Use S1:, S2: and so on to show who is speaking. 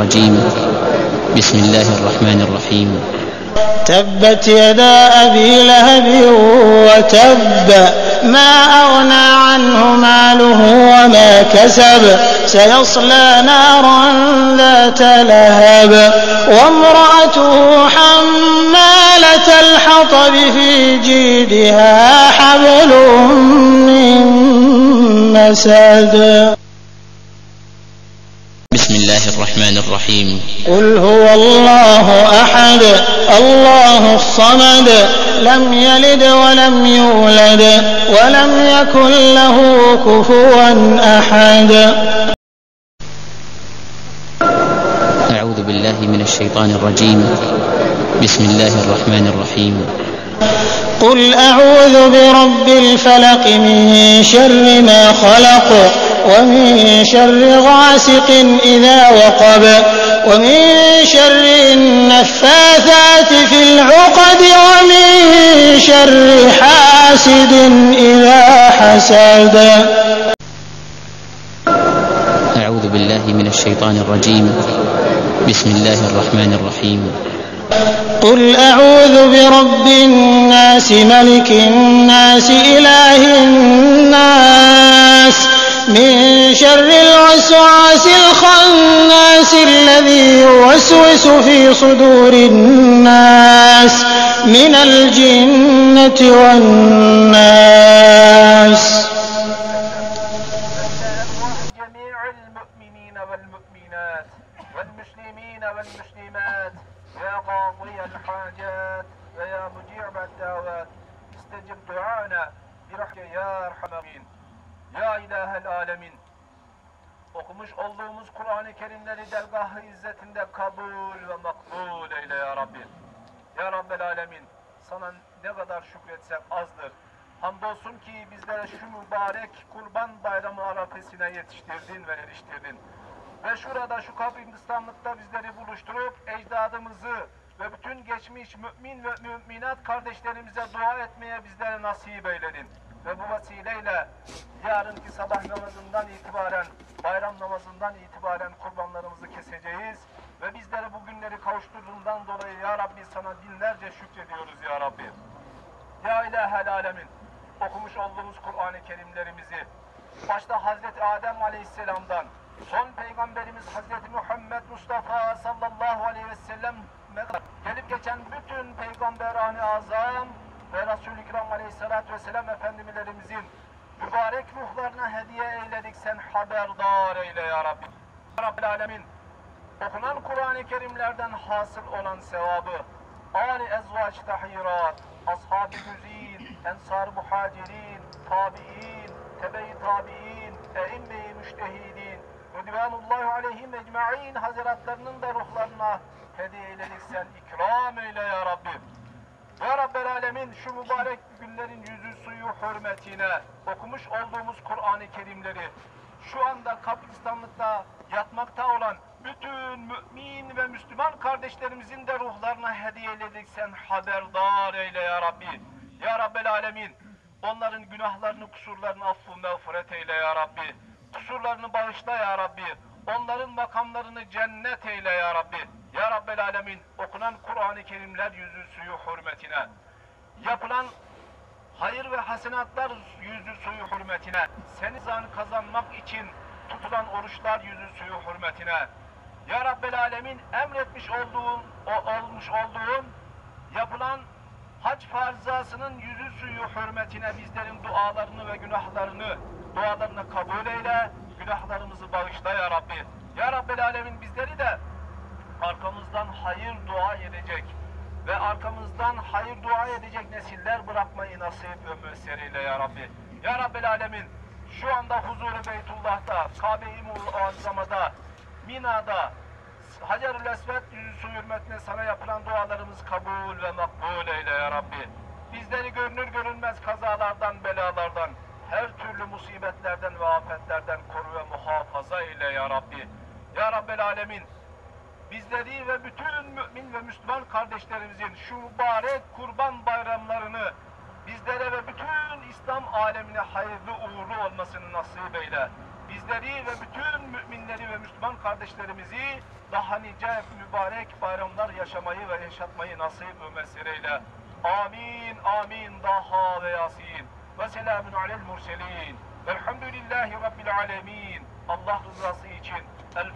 S1: الرجيم. بسم الله الرحمن الرحيم.
S2: تبت يدا أبي لهب وتب ما أغنى عنه ماله وما كسب. سيصلى نارا ذات لهب. وامرأته حمالة الحطب في جيدها حبل من مسد.
S1: بسم الله الرحمن الرحيم.
S2: قل هو الله أحد الله الصمد لم يلد ولم يولد ولم يكن له كفوا أحد.
S1: أعوذ بالله من الشيطان الرجيم. بسم الله الرحمن الرحيم.
S2: قل أعوذ برب الفلق من شر ما خلق ومن شر غاسق إذا وقب ومن شر النفاثات في العقد ومن شر حاسد إذا حسد.
S1: أعوذ بالله من الشيطان الرجيم. بسم الله الرحمن الرحيم.
S2: قل أعوذ برب الناس ملك الناس إله الناس. من شر الوسواس الخناس الذي يوسوس في صدور الناس من الجنة والناس.
S3: جميع المؤمنين والمؤمنات والمسلمين والمسلمات يا قاضي الحاجات ويا مجيب الدعوات استجب دعانا برحمتك يا أرحم الراحمين. Ya İlahel Alemin okumuş olduğumuz Kur'an-ı Kerimleri dergah-ı izzetinde kabul ve makbul eyle ya Rabbi. Ya Rabbel Alemin sana ne kadar şükretsek azdır. Hamdolsun ki bizlere şu mübarek kurban bayramı arafesine yetiştirdin ve eriştirdin. Ve şurada şu kabristanlıkta bizleri buluşturup ecdadımızı ve bütün geçmiş mümin ve müminat kardeşlerimize dua etmeye bizlere nasip eyledin. Ve bu vesileyle yarınki sabah namazından itibaren, bayram namazından itibaren kurbanlarımızı keseceğiz. Ve bizlere bu günleri kavuşturduğundan dolayı Ya Rabbi sana binlerce şükrediyoruz Ya Rabbi. Ya İlahel Alemin okumuş olduğumuz Kur'an-ı Kerimlerimizi başta Hazreti Adem Aleyhisselam'dan son peygamberimiz Hazreti Muhammed Mustafa sallallahu aleyhi ve gelip geçen bütün peygamberani azam ve Resul-i aleyhissalatü vesselam efendimlerimizin mübarek ruhlarına hediye eyledik sen haberdar eyle ya Rabbi. Ya Rabbil Alemin okunan Kur'an-ı Kerimlerden hasıl olan sevabı Ali ezvaç tahirat, ashab-ı güzin, ensar muhacirin, tabi'in, tebe-i tabi'in, e'imme-i müştehidin, Rıdvanullahi aleyhim ecma'in hazretlerinin de ruhlarına hediye eyledik sen ikram eyle ya Rabbi. Ya Rabbel Alemin şu mübarek günlerin yüzü suyu hürmetine okumuş olduğumuz Kur'an-ı Kerimleri şu anda kabristanlıkta yatmakta olan bütün mümin ve Müslüman kardeşlerimizin de ruhlarına hediye eyledik sen haberdar eyle ya Rabbi. Ya Rabbel Alemin onların günahlarını kusurlarını affı mağfiret eyle ya Rabbi. Kusurlarını bağışla ya Rabbi. Onların makamlarını cennet eyle ya Rabbi. Ya Rabbel Alemin okunan Kur'an-ı Kerimler yüzü suyu hürmetine. Yapılan hayır ve hasenatlar yüzü suyu hürmetine. Seni zan kazanmak için tutulan oruçlar yüzü suyu hürmetine. Ya Rabbel Alemin emretmiş olduğun o, olmuş olduğun yapılan hac farzasının yüzü suyu hürmetine bizlerin dualarını ve günahlarını dualarını kabul eyle günahlarımızı bağışla ya Rabbi. Ya Rabbel Alemin bizleri de arkamızdan hayır dua edecek ve arkamızdan hayır dua edecek nesiller bırakmayı nasip ve müessir eyle ya Rabbi. Ya Rabbel Alemin şu anda huzuru Beytullah'ta, Kabe-i Muazzama'da Mina'da Hacer-ül Esved yüzüsü hürmetine sana yapılan dualarımız kabul ve makbul eyle ya Rabbi. Bizleri görünür görünmez kazalardan, belalardan, her türlü musibetlerden ve afetlerden koru ve muhafaza eyle ya Rabbi. Ya Rabbel Alemin, bizleri ve bütün mümin ve Müslüman kardeşlerimizin şu mübarek kurban bayramlarını bizlere ve bütün İslam alemine hayırlı uğurlu olmasını nasip eyle. Bizleri ve bütün müminleri ve Müslüman kardeşlerimizi daha nice mübarek bayramlar yaşamayı ve yaşatmayı nasip ve mesir eyle. Amin, amin, daha ve yasin. Ve selamun alel murselin. Velhamdülillahi Rabbil alemin. Allah rızası için. El